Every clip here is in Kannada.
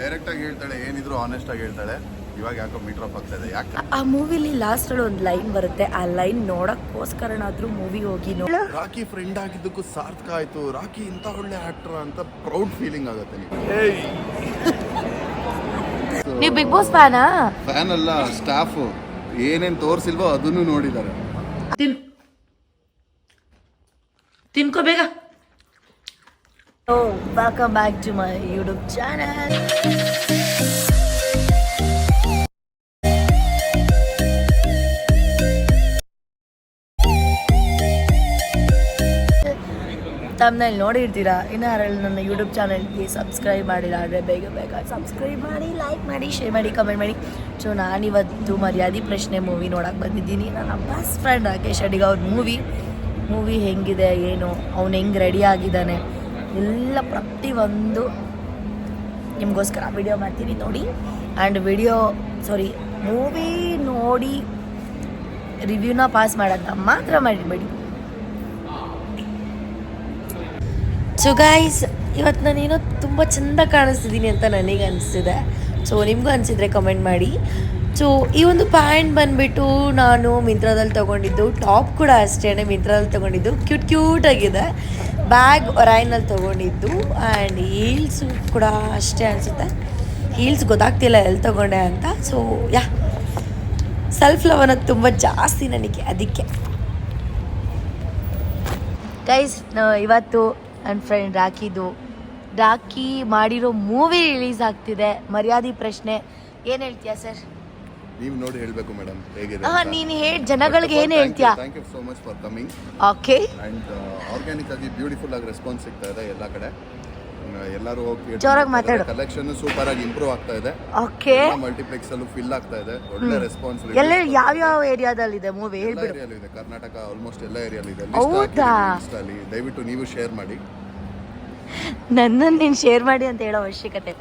ಡೈರೆಕ್ಟ್ ಆಗಿ ಹೇಳ್ತಾಳೆ ಏನಿದ್ರು ಆನೆಸ್ಟ್ ಆಗಿ ಹೇಳ್ತಾಳೆ. ಇವಾಗ ಯಾಕೋ ಮೀಟರ್ ಆಫ್ ಆಗ್ತಾ ಇದೆ ಯಾಕೆ? ಆ ಮೂವಿಲಿ ಲಾಸ್ಟ್ ಅಲ್ಲಿ ಒಂದು ಲೈನ್ ಬರುತ್ತೆ. ಆ ಲೈನ್ ನೋಡಕ್ಕೋಸ್ಕರನಾದ್ರೂ ಮೂವಿ ಹೋಗಿ ನೋಡಿ ರಾಕಿ ಫ್ರೆಂಡ್ ಆಗಿದ್ದಕ್ಕೂ ಸಾರ್ಥಕ ಆಯ್ತು. ರಾಕಿ ಇಂಥ ಒಳ್ಳೆ ಆಕ್ಟರ್ ಅಂತ ಪ್ರೌಡ್ ಫೀಲಿಂಗ್ ಆಗುತ್ತೆ ನೀವು ಬಿಗ್ ಬಾಸ್ ಫ್ಯಾನಾ ಫ್ಯಾನ್ ಅಲ್ಲ ಸ್ಟಾಫ್ ಏನೇನ್ ತೋರಿಸಿಲ್ವೋ ಅದನ್ನು ನೋಡಿದ್ದಾರೆ. ತಿನ್ ತಿನ್ಕೋ ಬೇಗ. ಓ welcome back to my YouTube channel ತಮ್ಮನಲ್ಲಿ ನೋಡಿರ್ತೀರಾ? ಇನ್ನು ಯಾರಲ್ಲಿ ನನ್ನ ಯೂಟ್ಯೂಬ್ ಚಾನಲ್ಗೆ ಸಬ್ಸ್ಕ್ರೈಬ್ ಮಾಡಿಲ್ಲ ಆದರೆ ಬೇಗ ಬೇಗ ಸಬ್ಸ್ಕ್ರೈಬ್ ಮಾಡಿ ಲೈಕ್ ಮಾಡಿ ಶೇರ್ ಮಾಡಿ ಕಮೆಂಟ್ ಮಾಡಿ. ಸೊ ನಾನಿವತ್ತು ಮರ್ಯಾದೆ ಪ್ರಶ್ನೆ ಮೂವಿ ನೋಡೋಕೆ ಬಂದಿದ್ದೀನಿ. ನನ್ನ ಬೆಸ್ಟ್ ಫ್ರೆಂಡ್ ರಾಕೇಶ್ ಅಡಿಗ ಅವ್ರ ಮೂವಿ ಮೂವಿ ಹೆಂಗಿದೆ, ಏನು, ಅವ್ನು ಹೆಂಗೆ ರೆಡಿ ಆಗಿದ್ದಾನೆ? ಎಲ್ಲ ಪ್ರತಿಯೊಂದು ನಿಮಗೋಸ್ಕರ ವಿಡಿಯೋ ಮಾಡ್ತೀನಿ ನೋಡಿ. ಆ್ಯಂಡ್ ವಿಡಿಯೋ ಸಾರಿ ಮೂವಿ ನೋಡಿ ರಿವ್ಯೂನ ಪಾಸ್ ಮಾಡೋದನ್ನ ಮಾತ್ರ ಮಾಡಿಬೇಡಿ ಸೊ ಗಾಯ್ಸ್ ಇವತ್ತು ನಾನೇನು ತುಂಬ ಚೆಂದ ಕಾಣಿಸ್ತಿದ್ದೀನಿ ಅಂತ ನನಗೆ ಅನಿಸ್ತಿದೆ. ಸೊ ನಿಮಗೂ ಅನಿಸಿದ್ರೆ ಕಮೆಂಟ್ ಮಾಡಿ. ಸೊ ಈ ಒಂದು ಪ್ಯಾಂಟ್ ಬಂದುಬಿಟ್ಟು ನಾನು ಮಿಂತ್ರಾದಲ್ಲಿ ತೊಗೊಂಡಿದ್ದು ಟಾಪ್ ಕೂಡ ಅಷ್ಟೇ ಮಿಂತ್ರದಲ್ಲಿ ತೊಗೊಂಡಿದ್ದು. ಕ್ಯೂಟ್ ಕ್ಯೂಟ್ ಆಗಿದೆ. ಬ್ಯಾಗ್ ಒರೈನಲ್ಲಿ ತೊಗೊಂಡಿದ್ದು ಆ್ಯಂಡ್ ಹೀಲ್ಸು ಕೂಡ ಅಷ್ಟೇ ಅನಿಸುತ್ತೆ. ಹೀಲ್ಸ್ ಗೊತ್ತಾಗ್ತಿಲ್ಲ ಎಲ್ಲಿ ತೊಗೊಂಡೆ ಅಂತ. ಸೊ ಯಾ ಸೆಲ್ಫ್ ಲವ್ ಅನ್ನೋದು ತುಂಬ ಜಾಸ್ತಿ ನನಗೆ ಅದಕ್ಕೆ. ಗೈಸ್ ಇವತ್ತು ನನ್ನ ಫ್ರೆಂಡ್ ರಾಖಿದು. ರಾಖಿ ಮಾಡಿರೋ ಮೂವಿ ರಿಲೀಸ್ ಆಗ್ತಿದೆ. ಮರ್ಯಾದೆ ಪ್ರಶ್ನೆ. ಏನು ಹೇಳ್ತೀಯಾ ಸರ್ ನೀವು ನೋಡಿ ಹೇಳಬೇಕು ಮೇಡಮ್ ಹೇಗಿದೆ ಹಾಂ ನೀನು ಹೇಳಿ ಜನಗಳಿಗೆ ಏನು ಹೇಳ್ತೀಯಾ? Thank you so much for coming okay and organic ಆಗಿ ಬ್ಯೂಟಿಫುಲ್ ಆಗಿ ರೆಸ್ಪಾನ್ಸ್ ಸಿಗ್ತಾ ಇದೆ ಎಲ್ಲ ಕಡೆ. ಎಲ್ಲರೂ ಹೋಗಿ ಜೋರಾಗಿ ಮಾತಾಡು. ಕಲೆಕ್ಷನ್ ಸೂಪರ್ ಆಗಿ ಇಂಪ್ರೂವ್ ಆಗ್ತಾ ಇದೆ. ಓಕೆ ಮಲ್ಟಿಪ್ಲೆಕ್ಸ್ ಅಲ್ಲೂ ಫಿಲ್ ಆಗ್ತಾ ಇದೆ. ಒಳ್ಳೆ ರೆಸ್ಪಾನ್ಸ್ ಎಲ್ಲ ಯಾವ ಏರಿಯಾದಲ್ಲಿದೆ ಮೂವಿ ಎಲ್ಲ ಹೇಳ್ಬಿಡು. ಏರಿಯಾಲು ಇದೆ. ಕರ್ನಾಟಕ ಆಲ್ಮೋಸ್ಟ್ ಎಲ್ಲ ಏರಿಯಾದಲ್ಲಿ ಇದೆ. ಹೌದಾ? ಅಲ್ಲಿ ದಯವಿಟ್ಟು ನೀವು ಶೇರ್ ಮಾಡಿ. ನನ್ನನ್ನು ನೀನು ಶೇರ್ ಮಾಡಿ ಅಂತ ಹೇಳೋ ಅವಶ್ಯಕತೆ.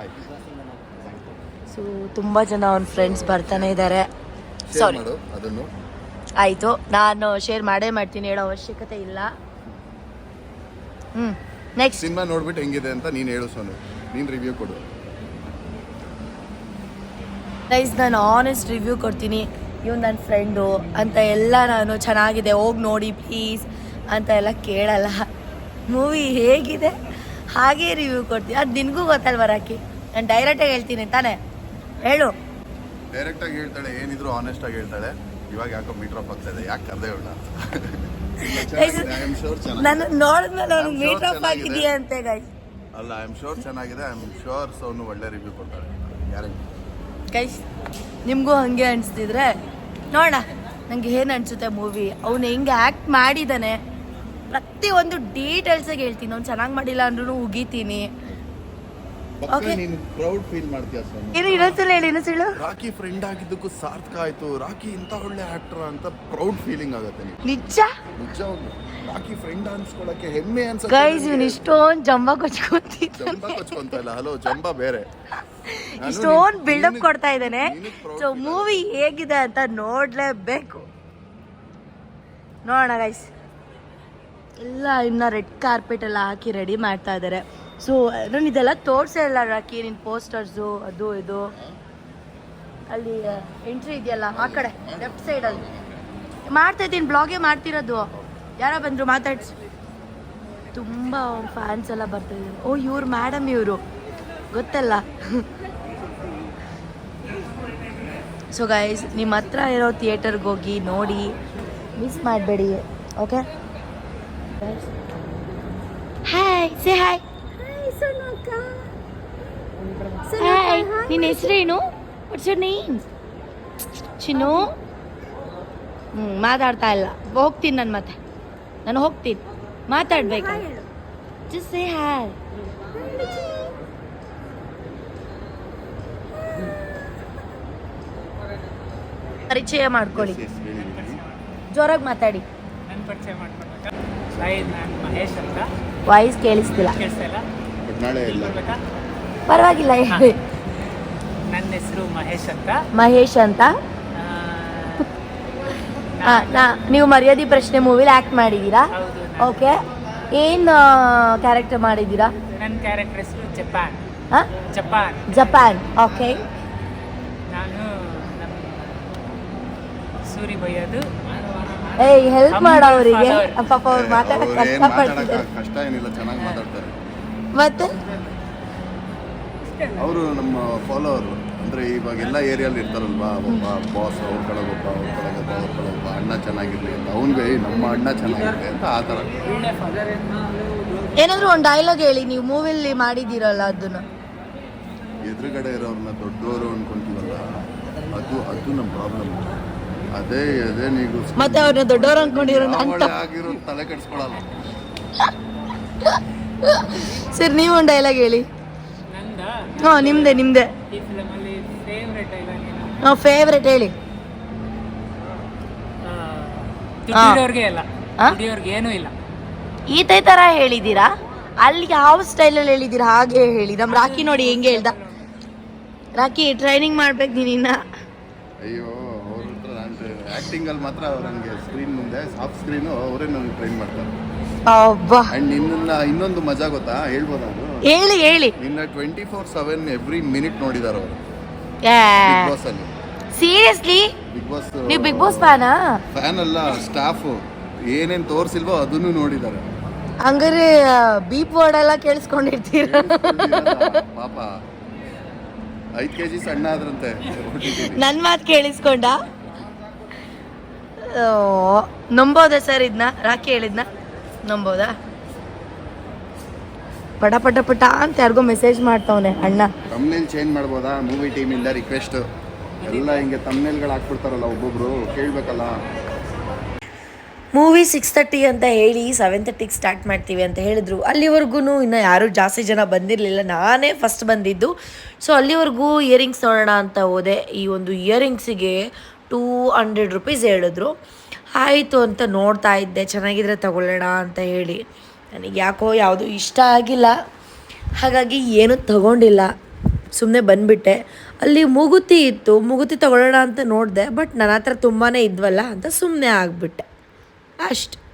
ಸೊ ತುಂಬ ಜನ ಅವ್ನ ಫ್ರೆಂಡ್ಸ್ ಬರ್ತಾನೆ ಇದ್ದಾರೆ ಸಾರಿ ಆಯ್ತು ಅದನ್ನು. ಆಯಿತು. ನಾನು ಶೇರ್ ಮಾಡೇ ಮಾಡ್ತೀನಿ ಹೇಳೋ ಅವಶ್ಯಕತೆ ಇಲ್ಲ. ಹ್ಞೂ ನೆಕ್ಸ್ಟ್ ಸಿನಿಮಾ ನೋಡ್ಬಿಟ್ಟು ಹೆಂಗಿದೆ ಅಂತ ನೀನು ಹೇಳು ಸೋನು. ನೀನು ರಿವ್ಯೂ ಕೊಡು. ಗೈಸ್ ನಾನು ಆನೆಸ್ಟ್ ರಿವ್ಯೂ ಕೊಡ್ತೀನಿ. ಇವ್ನು ನನ್ನ ಫ್ರೆಂಡು ಅಂತ ಎಲ್ಲ ನಾನು ಚೆನ್ನಾಗಿದೆ ಹೋಗಿ ನೋಡಿ ಪ್ಲೀಸ್ ಅಂತ ಎಲ್ಲ ಕೇಳಲ್ಲ. ಮೂವಿ ಹೇಗಿದೆ? ಹಾಗೆ ರಿವ್ಯೂ ಕೊಡ್ತೀನಿ. ಅದು ನಿನಗೂ ಗೊತ್ತಲ್ವ ರಾಕಿ? ನಾನು ಡೈರೆಕ್ಟಾಗಿ ಹೇಳ್ತೀನಿ ತಾನೇ. ಹೇಳು. ಡೈರೆಕ್ಟ್ ಆಗಿ ಹೇಳ್ತಾಳೆ ಏನಿದ್ರು ಆನೆಸ್ಟ್ ಆಗಿ ಹೇಳ್ತಾಳೆ. ಇವಾಗ ಯಾಕೋ ಮೀಟರ್ ಆಫ್ ಆಗ್ತಾ ಇದೆ ಯಾಕೆ ಕರ್ದೆ ಹೇಳ ಐ ಆಮ್ ಶೋರ್ ನಾನು ಚೆನ್ನಾಗಿದೆ ನೋಡಿದ್ಮೇಲೆ ಅವ್ನು ಮೀಟ್ ಅಪ್ ಆಗಿದೆಯಾ ಅಂತೆ ಗೈಸ್ ಅಲ್ಲ ಐ ಆಮ್ ಶೋರ್ ಚೆನ್ನಾಗಿದೆ ಐ ಆಮ್ ಶೋರ್ ಸೋನು ಒಳ್ಳೆ ರಿವ್ಯೂ ಕೊಡ್ತಾಳೆ. ಗ್ಯಾರಂಟಿ ಗೈಸ್ ನಿಮಗೂ ಹಾಗೆ ಅನಿಸ್ತಿದ್ರೆ ನೋಡೋಣ. ನನಗೆ ಏನು ಅನಿಸುತ್ತೆ ಮೂವಿ ಅವನು ಹೆಂಗೆ ಆ್ಯಕ್ಟ್ ಮಾಡಿದ್ದಾನೆ ಪ್ರತಿಯೊಂದು ಡೀಟೇಲ್ಸಾಗಿ ಹೇಳ್ತೀನಿ. ಅವ್ನು ಚೆನ್ನಾಗಿ ಮಾಡಿಲ್ಲ ಅಂದ್ರೂ ಉಗಿತೀನಿ. ಪಕ್ಕ ನೀನು ಪ್ರೌಡ್ ಫೀಲ್ ಮಾಡ್ತೀಯ ಏನು ಇನ್ನೊಂದ್ಸಲ ಹೇಳಿ ಇನ್ನೊಂದ್ಸಲ ರಾಕಿ ಫ್ರೆಂಡ್ ಆಗಿದ್ದಕ್ಕೂ ಸಾರ್ಥಕ ಆಯ್ತು. ರಾಕಿ ಇಂತ ಒಳ್ಳೆ ಆಕ್ಟರ್ ಅಂತ ಪ್ರೌಡ್ ಫೀಲಿಂಗ್ ಆಗುತ್ತೆ ನಿಜ್ಜಾ ನಿಜ? ನಿಜ ಒಂದು. ರಾಕಿ ಫ್ರೆಂಡ್ ಅನ್ಸ್ಕೊಳಕ್ಕೆ ಹೆಮ್ಮೆ ಅನ್ಸುತ್ತೆ ಗೈಸ್ ಇವನು. ಇಷ್ಟೊಂದು ಜಂಬ ಕೊಚ್ಕೊತಿದ್ದ ಜಂಬ ಕೊಚ್ಕೊಂತ ಇಲ್ಲ. ಹಲೋ ಜಂಬ ಬೇರೆ. ಇಷ್ಟೊಂದು ಬಿಲ್ಡಪ್ ಕೊಡ್ತಾ ಇದ್ದಾನೆ. ಸೊ ಮೂವಿ ಹೇಗಿದೆ ಅಂತ ನೋಡ್ಲೇಬೇಕು. ನೋಡೋಣ ಗೈಸ್ ಎಲ್ಲ ಇನ್ನ ರೆಡ್ ಕಾರ್ಪೆಟ್ ಎಲ್ಲ ಹಾಕಿ ರೆಡಿ ಮಾಡ್ತಾ ಇದ್ದಾರೆ ಸೊ ನಾನು ಇದೆಲ್ಲ ತೋರಿಸೇ ಇಲ್ಲ, ರಾಕಿ ನಿನ್ನ ಪೋಸ್ಟರ್ಸು ಅದು ಇದು. ಅಲ್ಲಿ ಎಂಟ್ರಿ ಇದೆಯಲ್ಲ, ಆ ಕಡೆ ಲೆಫ್ಟ್ ಸೈಡಲ್ಲಿ ಮಾಡ್ತಾ ಇದ್ದೀನಿ ಬ್ಲಾಗೇ ಮಾಡ್ತಿರೋದು. ಯಾರೋ ಬಂದರು, ಮಾತಾಡ್ಸಿ. ತುಂಬ ಫ್ಯಾನ್ಸ್ ಎಲ್ಲ ಬರ್ತಾ ಇದ್ದಾರೆ. ಓ, ಇವ್ರು ಮೇಡಮ್ ಇವರು. ಗೊತ್ತಲ್ಲ. ಸೊ ಗೈಸ್ ನಿಮ್ಮ ಹತ್ರ ಇರೋ ಥಿಯೇಟರ್ಗೆ ಹೋಗಿ ನೋಡಿ ಮಿಸ್ ಮಾಡಬೇಡಿ okay hi say hi hi ನಿನ್ನ ಹೆಸರೇನು? What's your name Chinnu. ಹ್ಞೂ ಮಾತಾಡ್ತಾ ಇಲ್ಲ. ಹೋಗ್ತೀನಿ ನಾನು ಮತ್ತೆ. ನಾನು ಹೋಗ್ತೀನಿ. ಮಾತಾಡ್ಬೇಕು. ಜಸ್ಟ್ ಸೇ ಹಾಯ್ ಪರಿಚಯ ಮಾಡ್ಕೊಳ್ಳಿ. ಜೋರಾಗಿ ಮಾತಾಡಿ. ಪರಿಚಯ ಮಾಡ್ಕೊಳ್ಬೇಕಾ? ಹಾಯ್ ನಾನು ಮಹೇಶ್ ಅಂತ. ವಾಯ್ಸ್ ಕೇಳಿಸ್ತಿಲ್ಲ. ಕೇಳಿಸ್ತಾ ಇಲ್ಲ? ಬಟ್ ನಾಳೆ ಇಲ್ಲ. ಪರವಾಗಿಲ್ಲ ಹೇಳಿ. ನನ್ನ ಹೆಸರು ಮಹೇಶ್ ಅಂತ. ಮಹೇಶ್ ಅಂತ? ಆ, ನಾ- ನೀವು ಮರ್ಯಾದೆ ಪ್ರಶ್ನೆ ಮೂವಿಲಿ ಆಕ್ಟ್ ಮಾಡಿದ್ದೀರಾ? ಹೌದು ಓಕೆ. ಏನು ಕ್ಯಾರೆಕ್ಟರ್ ಮಾಡಿದ್ದೀರಾ? ನನ್ನ ಕ್ಯಾರೆಕ್ಟರ್ ಹೆಸರು ಜಪಾನ್. ಹಾಂ? ಜಪಾನ್. Japan okay. ನಾನು ನಮ್ಮ ಸೂರಿ ಬೈಯೋದು. ಏಯ್ ಹೆಲ್ಪ್ ಮಾಡೋ ಅವರಿಗೆ. ಪಾಪ ಅವ್ರು ಮಾತಾಡಕ್ಕೆ ಕಷ್ಟಪಡ್ತಿದ್ದಾರೆ ಕಷ್ಟ ಏನಿಲ್ಲ ಚೆನ್ನಾಗಿ ಮಾತಾಡ್ತಾರೆ. ಮತ್ತೆ ಅವರು ನಮ್ಮ ಫಾಲೋವರ್ ಅಂದ್ರೆ ಇವಾಗ ಎಲ್ಲ ಏರಿಯಲ್ಲಿ ಇರ್ತಾರಲ್ವಾ? ಒಬ್ಬ ಬಾಸ್ ಅವ್ರ ಕಡೆಗೊಬ್ಬ ಅವ್ರ ಕಡೆಗೊಬ್ಬ ಅವ್ರ ಕಡೆಗೊಬ್ಬ ಅಣ್ಣ ಚೆನ್ನಾಗಿರ್ಲಿ ಅಂತ. ಅವನಿಗೆ ನಮ್ಮ ಅಣ್ಣ ಚೆನ್ನಾಗಿರ್ಲಿ ಅಂತ ಆ ಥರ. ಏನಾದರೂ ಒಂದು ಡೈಲಾಗ್ ಹೇಳಿ ನೀವು ಮೂವಿಲಿ ಮಾಡಿದ್ದೀರಲ್ಲ ಅದನ್ನ? ಎದುರುಗಡೆ ಇರೋರನ್ನ ದೊಡ್ಡವರು ಅನ್ಕೊಂತೀವಲ್ಲ ಅದು ಅದು ನಮ್ಮ ಪ್ರಾಬ್ಲಮ್ ಅದೇ ಅದೇ ನೀವು ಮತ್ತೆ ಅವ್ರನ್ನ ದೊಡ್ಡೋರು ಅನ್ಕೊಂಡಿರೋ ಆಗಿರೋ ತಲೆ ಕೆಡಿಸ್ಕೊಳಲ್ಲ. ಸರ್ ನೀವು ಒಂದು ಡೈಲಾಗ್ ಹೇಳಿ. ನಂದ? ಹಾಂ ನಿಮ್ದೆ ನಿಮ್ದೆ. ಹಾಂ ಫೇವ್ರೆಟ್ ಹೇಳಿ. ಏನೂ ಇಲ್ಲ. ಈತ ಥರ ಹೇಳಿದ್ದೀರಾ? ಅಲ್ಲಿ ಯಾವ ಸ್ಟೈಲಲ್ಲಿ ಹೇಳಿದ್ದೀರಾ? ಹಾಗೆ ಹೇಳಿ. ನಮ್ಮ ರಾಕಿ ನೋಡಿ ಹೆಂಗೆ ಹೇಳ್ದ. ರಾಕಿ ಟ್ರೈನಿಂಗ್ ಮಾಡ್ಬೇಕು ನೀನ ಅಯ್ಯೋ ಅವ್ರ ಹತ್ರ ನಾನು ಆ್ಯಕ್ಟಿಂಗಲ್ಲಿ ಮಾತ್ರ ನನಗೆ ಸ್ಕ್ರೀನ್ ಮುಂದೆ ಸಾಫ್ಟ್ ಸ್ಕ್ರೀನು ಅವರೇ ನನಗೆ ಟ್ರೈನ್ ಮಾಡ್ತಾರೆ. ಅಬ್ಬಾ ಆ್ಯಂಡ್ ನಿನ್ನ ಇನ್ನೊಂದು ಮಜಾ ಗೊತ್ತಾ? ಹೇಳ್ಬೋದು ಅದು? ಹೇಳಿ ಹೇಳಿ. ನಿನ್ನ twenty four seven every minute ನೋಡಿದಾರೆ ಅವರು. ಬಿಗ್ ಬಾಸ್ ಅಲ್ಲಿ. ಸೀರಿಯಸ್ಲಿ ಬಿಗ್ ಬಾಸ್ ನೀವು ಬಿಗ್ ಬಾಸ್ ಫ್ಯಾನಾ ಫ್ಯಾನ್ ಅಲ್ಲ ಸ್ಟಾಫು ಏನೇನ್ ತೋರಿಸಿಲ್ವೋ ಅದನ್ನು ನೋಡಿದಾರೆ. ಹಂಗಾರೆ ಬೀಪ್ ವರ್ಡ್ ಎಲ್ಲ ಕೇಳಿಸ್ಕೊಂಡಿರ್ತೀರ? ಪಾಪ. ಐದ್ ಕೆಜಿ ಸಣ್ಣ ಆದ್ರಂತೆ. ನನ್ನ ಮಾತು ಕೇಳಿಸ್ಕೊಂಡ? ನಂಬೋದ ನಂಬೋದಾ ಸರ್ ಇದನ್ನ ರಾಕಿ ಹೇಳಿದ್ನ? ನಂಬೋದಾ? ಪಟ ಪಟ ಪಟ ಅಂತ ಯಾರಿಗೋ ಮೆಸೇಜ್ ಮಾಡ್ತಾವನೆ ಅಣ್ಣ. ತಮ್ನೇಲ್ ಚೇಂಜ್ ಮಾಡ್ಬೋದಾ? ಮೂವಿ ಟೀಮಿಂದ ರಿಕ್ವೆಸ್ಟ್ ಎಲ್ಲ ಹಿಂಗೆ ತಮ್ಮನೇಲ್ಗಳು ಹಾಕ್ಬಿಡ್ತಾರಲ್ಲ ಒಬ್ಬೊಬ್ರು ಕೇಳ್ಬೇಕಲ್ಲ. ಮೂವಿ ಸಿಕ್ಸ್ ತರ್ಟಿ ಅಂತ ಹೇಳಿ ಸೆವೆನ್ ತರ್ಟಿಗೆ ಸ್ಟಾರ್ಟ್ ಮಾಡ್ತೀವಿ ಅಂತ ಹೇಳಿದ್ರು. ಅಲ್ಲಿವರೆಗೂ ಇನ್ನು ಯಾರೂ ಜಾಸ್ತಿ ಜನ ಬಂದಿರಲಿಲ್ಲ. ನಾನೇ ಫಸ್ಟ್ ಬಂದಿದ್ದು. ಸೊ ಅಲ್ಲಿವರೆಗೂ ಇಯರಿಂಗ್ಸ್ ನೋಡೋಣ ಅಂತ ಹೋದೆ. ಈ ಒಂದು ಇಯರಿಂಗ್ಸಿಗೆ ಟೂ ಹಂಡ್ರೆಡ್ ರುಪೀಸ್ ಹೇಳಿದ್ರು. ಆಯಿತು ಅಂತ ನೋಡ್ತಾ ಇದ್ದೆ, ಚೆನ್ನಾಗಿದ್ರೆ ತಗೊಳ್ಳೋಣ ಅಂತ ಹೇಳಿ. ನನಗೆ ಯಾಕೋ ಯಾವುದು ಇಷ್ಟ ಆಗಿಲ್ಲ. ಹಾಗಾಗಿ ಏನೂ ತಗೊಂಡಿಲ್ಲ. ಸುಮ್ಮನೆ ಬಂದುಬಿಟ್ಟೆ. ಅಲ್ಲಿ ಮೂಗುತಿ ಇತ್ತು. ಮೂಗುತಿ ತಗೊಳ್ಳೋಣ ಅಂತ ನೋಡಿದೆ, ಬಟ್ ನನ್ನ ಹತ್ರ ತುಂಬಾ ಇದ್ವಲ್ಲ ಅಂತ ಸುಮ್ಮನೆ ಆಗಿಬಿಟ್ಟೆ. ಅಷ್ಟು.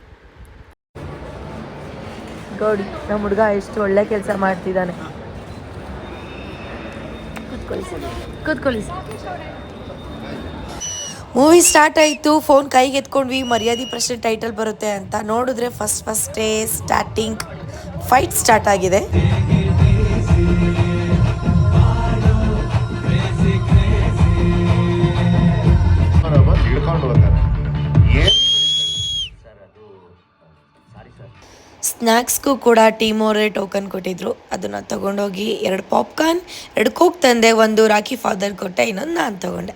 ಗೌಡಿ ನಮ್ಮ ಹುಡುಗ ಎಷ್ಟು ಒಳ್ಳೆ ಕೆಲಸ ಮಾಡ್ತಿದ್ದಾನೆ. ಕೂತ್ಕೊಳ್ಳಿ ಸರ್. ಕೂತ್ಕೊಳ್ಳಿ ಸರ್. ಮೂವಿ ಸ್ಟಾರ್ಟ್ ಆಯಿತು, ಫೋನ್ ಕೈಗೆ ಎತ್ಕೊಂಡ್ವಿ, ಮರ್ಯಾದೆ ಪ್ರಶ್ನೆ ಟೈಟಲ್ ಬರುತ್ತೆ ಅಂತ. ನೋಡಿದ್ರೆ ಫಸ್ಟ್ ಫಸ್ಟೇ ಸ್ಟಾರ್ಟಿಂಗ್ ಫೈಟ್ ಸ್ಟಾರ್ಟ್ ಆಗಿದೆ. ಸ್ನ್ಯಾಕ್ಸ್ಗೂ ಕೂಡ ಟೀಮ್ ಅವರೇ ಟೋಕನ್ ಕೊಟ್ಟಿದ್ರು. ಅದನ್ನು ತಗೊಂಡೋಗಿ ಎರಡು ಪಾಪ್ಕಾರ್ನ್ ಎರಡು ಕೋಕ್ ತಂದೆ, ಒಂದು ರಾಖಿ ಫಾದರ್ ಕೊಟ್ಟೆ, ಇನ್ನೊಂದು ನಾನು ತಗೊಂಡೆ.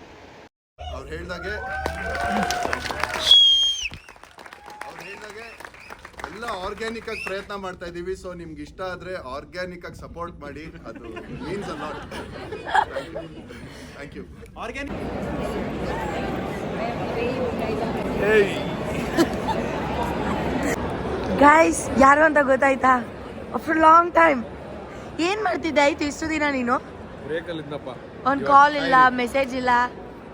ಅವ್ರು ಹೇಳ್ದಾಗೆ ಅವ್ರು ಹೇಳ್ದಾಗೆ ಎಲ್ಲ ಆರ್ಗ್ಯಾನಿಕ್ ಆಗಿ ಪ್ರಯತ್ನ ಮಾಡ್ತಾ ಇದ್ದೀವಿ ಸೊ ನಿಮ್ಗೆ ಇಷ್ಟ ಆದ್ರೆ ಆರ್ಗ್ಯಾನಿಕ್ ಆಗಿ ಸಪೋರ್ಟ್ ಮಾಡಿ. ಅದು means a lot thank you guys ಯಾರು ಅಂತ ಗೊತ್ತಾಯ್ತಾ? ಆಫ್ಟರ್ ಲಾಂಗ್ ಟೈಮ್ ಏನು ಮಾಡ್ತಿದ್ದೆ? ಆಯ್ತು ಇಷ್ಟು ದಿನ ನೀನು? ಬ್ರೇಕಲ್ಲಿದ್ದಪ್ಪ ಒಂದು ಕಾಲ್ ಇಲ್ಲ ಮೆಸೇಜ್ ಇಲ್ಲ.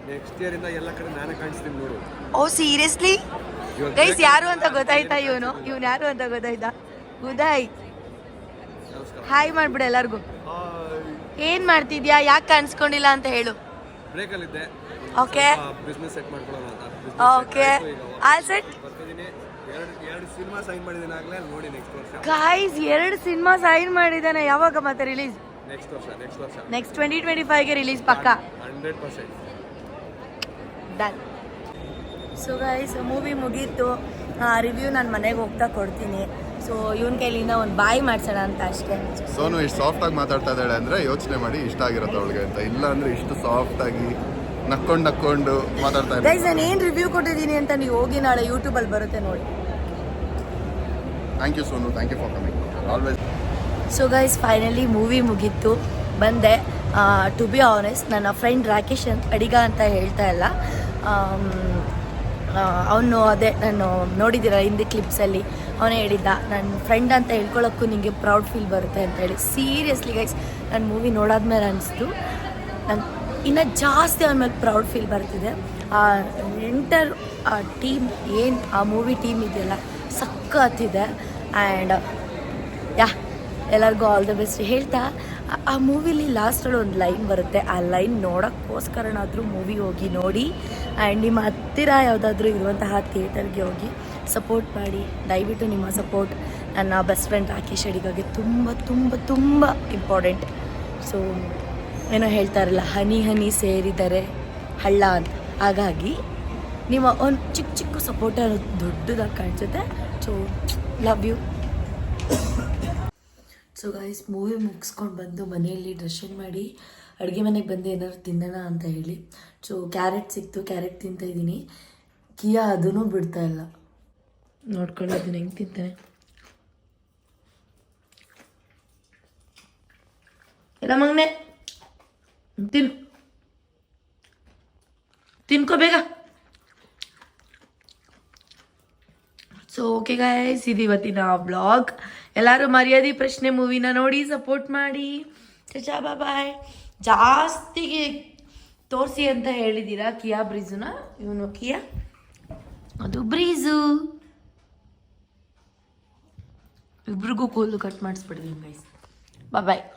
ನೆಕ್ಸ್ಟ್ ಇಯರ್ ಇಂದ ಎಲ್ಲ ಕಡೆ ನಾನೇ ಕಾಣಿಸ್ತೀನಿ ನೋಡು. ಓ ಸೀರಿಯಸ್ಲಿ ಗೈಸ್ ಯಾರು ಅಂತ ಗೊತ್ತಾಯ್ತಾ ಇವನು? ಇವನು ಯಾರು ಅಂತ ಗೊತ್ತಾಯ್ತಾ? ಉದಯ್ ಹಾಯ್ ಮಾಡ್ಬಿಡು ಎಲ್ಲರಿಗೂ. ಏನ್ ಮಾಡ್ತಿದ್ಯಾ? ಯಾಕೆ ಕಾಣಿಸ್ಕೊಂಡಿಲ್ಲ ಅಂತ ಹೇಳು. ಬ್ರೇಕಲ್ಲಿದ್ದೆ ಓಕೆ ಬಿಸ್ನೆಸ್ ಸೆಟ್ ಮಾಡ್ಕೊಳ್ಳೋಣ ಅಂತ. ಓಕೆ ಆಲ್ ಸೆಟ್ ಗಾಯ್ಸ್ ಎರಡು ಸಿನಿಮಾ ಸೈನ್ ಮಾಡಿದ್ದಾನೆ ಯಾವಾಗ ಮತ್ತೆ ರಿಲೀಸ್ ನೆಕ್ಸ್ಟ್ ವರ್ಷ ನೆಕ್ಸ್ಟ್ ವರ್ಷ. ನೆಕ್ಸ್ಟ್ ಟ್ವೆಂಟಿ ಟ್ವೆಂಟಿ ಫೈವ್ಗೆ ರಿಲೀಸ್ ಪಕ್ಕ? Hundred percent. Done so guys movie ಮುಗೀತು. ರಿವ್ಯೂ ನಾನು ಮನೆಗೆ ಹೋಗ್ತಾ ಕೊಡ್ತೀನಿ. ಸೊ ಇವನ್ ಕೈಲಿಂದ ಒಂದು ಬಾಯಿ ಮಾಡ್ಸೋಣ ಅಂತ ಅಷ್ಟೇ. ಸೋನು ಇಷ್ಟು ಸಾಫ್ಟ್ ಆಗಿ ಮಾತಾಡ್ತಾ ಇದ್ದಾಳೆ ಅಂದ್ರೆ ಯೋಚನೆ ಮಾಡಿ ಇಷ್ಟ ಆಗಿರುತ್ತೆ ಅವಳಿಗೆ ಅಂತ. ಇಲ್ಲ ಅಂದ್ರೆ ಇಷ್ಟು ಸಾಫ್ಟ್ ಆಗಿ ನಕ್ಕೊಂಡು ನಕ್ಕೊಂಡು ಮಾತಾಡ್ತಾ ಇದ್ದಾರೆ ಗೈಸ್ ನಾನು ಏನು ರಿವ್ಯೂ ಕೊಟ್ಟಿದ್ದೀನಿ ಅಂತ ನೀವು ಹೋಗಿ ನಾಳೆ ಯೂಟ್ಯೂಬಲ್ಲಿ ಬರುತ್ತೆ ನೋಡಿ. Thank you Sonu. Thank you for coming always so guys finally movie ಮುಗೀತು. ಬಂದೆ. ಟು ಬಿ ಆನೆಸ್ಟ್ ನನ್ನ ಫ್ರೆಂಡ್ ರಾಕೇಶ್ ಅಂತ ಅಡಿಗ ಅಂತ ಹೇಳ್ತಾ ಇಲ್ಲ. ಅವನು ಅದೇ ನಾನು ನೋಡಿದ್ದೀರ ಹಿಂದೆ ಕ್ಲಿಪ್ಸಲ್ಲಿ ಅವನೇ ಹೇಳಿದ್ದ ನನ್ನ ಫ್ರೆಂಡ್ ಅಂತ ಹೇಳ್ಕೊಳ್ಳೋಕ್ಕೂ ನಿಮಗೆ ಪ್ರೌಡ್ ಫೀಲ್ ಬರುತ್ತೆ ಅಂತ ಹೇಳಿ. ಸೀರಿಯಸ್ಲಿ ಗೈಸ್ ನಾನು ಮೂವಿ ನೋಡಾದ್ಮೇಲೆ ಅನಿಸ್ತು. ನಂಗೆ ಇನ್ನು ಜಾಸ್ತಿ ಅವನ ಮೇಲೆ ಪ್ರೌಡ್ ಫೀಲ್ ಬರ್ತಿದೆ. ಆ ಎಂಟರ್ ಆ ಟೀಮ್ ಏನು, ಆ ಮೂವಿ ಟೀಮ್ ಇದೆಯಲ್ಲ ಸಖತ್ತಿದೆ ಆ್ಯಂಡ್ ಯಾ ಎಲ್ಲರಿಗೂ ಆಲ್ ದ ಬೆಸ್ಟ್ ಹೇಳ್ತಾ, ಆ- ಮೂವಿಲಿ ಲಾಸ್ಟಲ್ಲಿ ಒಂದು ಲೈನ್ ಬರುತ್ತೆ. ಆ ಲೈನ್ ನೋಡೋಕ್ಕೋಸ್ಕರನಾದರೂ ಮೂವಿ ಹೋಗಿ ನೋಡಿ ಆ್ಯಂಡ್ ನಿಮ್ಮ ಹತ್ತಿರ ಯಾವುದಾದ್ರೂ ಇರುವಂತಹ ಥಿಯೇಟರ್ಗೆ ಹೋಗಿ ಸಪೋರ್ಟ್ ಮಾಡಿ. ದಯವಿಟ್ಟು ನಿಮ್ಮ ಸಪೋರ್ಟ್ ನನ್ನ ಬೆಸ್ಟ್ ಫ್ರೆಂಡ್ ರಾಕೇಶ್ ಅಡಿಗಾಗಿ ತುಂಬ ತುಂಬ ತುಂಬ ಇಂಪಾರ್ಟೆಂಟ್ ಸೊ ಏನೋ ಹೇಳ್ತಾರಲ್ಲ, ಹನಿ ಹನಿ ಸೇರಿದರೆ ಹಳ್ಳ ಅಂತ. ಹಾಗಾಗಿ, ನಿಮ್ಮ ಒಂದು ಚಿಕ್ಕ ಚಿಕ್ಕ ಸಪೋರ್ಟ್ ದೊಡ್ಡದಾಗಿ ಕಾಣಿಸುತ್ತೆ. So love you so guys movie ಮುಗಿಸ್ಕೊಂಡು ಬಂದು ಮನೆಯಲ್ಲಿ ಡ್ರೆಸ್ಸಿಂಗ್ ಮಾಡಿ, ಅಡುಗೆ ಮನೆಗೆ ಬಂದು ಏನಾದ್ರು ತಿನ್ನೋಣ ಅಂತ ಹೇಳಿ. ಸೊ ಕ್ಯಾರೆಟ್ ಸಿಕ್ತು ಕ್ಯಾರೆಟ್ ತಿಂತಾ ಇದ್ದೀನಿ. ಕಿಯಾ ಅದೂ ಬಿಡ್ತಾ ಇಲ್ಲ. ನೋಡ್ಕೊಂಡಿದ್ದೀನಿ ಹೆಂಗೆ ತಿಂತಾನೆ. ಎಲ್ಲ ಮಗನೆ, ತಿನ್. ತಿನ್ಕೋ ಬೇಗ. ಸೊ ಓಕೆ ಗಾಯ್ಸ್ ಇದು ಇವತ್ತಿನ ಬ್ಲಾಗ್ ಎಲ್ಲರೂ ಮರ್ಯಾದೆ ಪ್ರಶ್ನೆ ಮೂವಿನ ನೋಡಿ ಸಪೋರ್ಟ್ ಮಾಡಿ. ಚಚಾ ಬಾಯ್ ಜಾಸ್ತಿಗೆ ತೋರಿಸಿ ಅಂತ ಹೇಳಿದ್ದೀರಾ ಕಿಯಾ ಬ್ರಿಜುನ? ಇವನು ಕಿಯಾ? ಅದು ಬ್ರೀಜು. ಇಬ್ರಿಗೂ ಕೂಲು ಕಟ್ ಮಾಡಿಸ್ಬಿಡ್ತೀನಿ ಗೈಸ್ ಬಾಯ್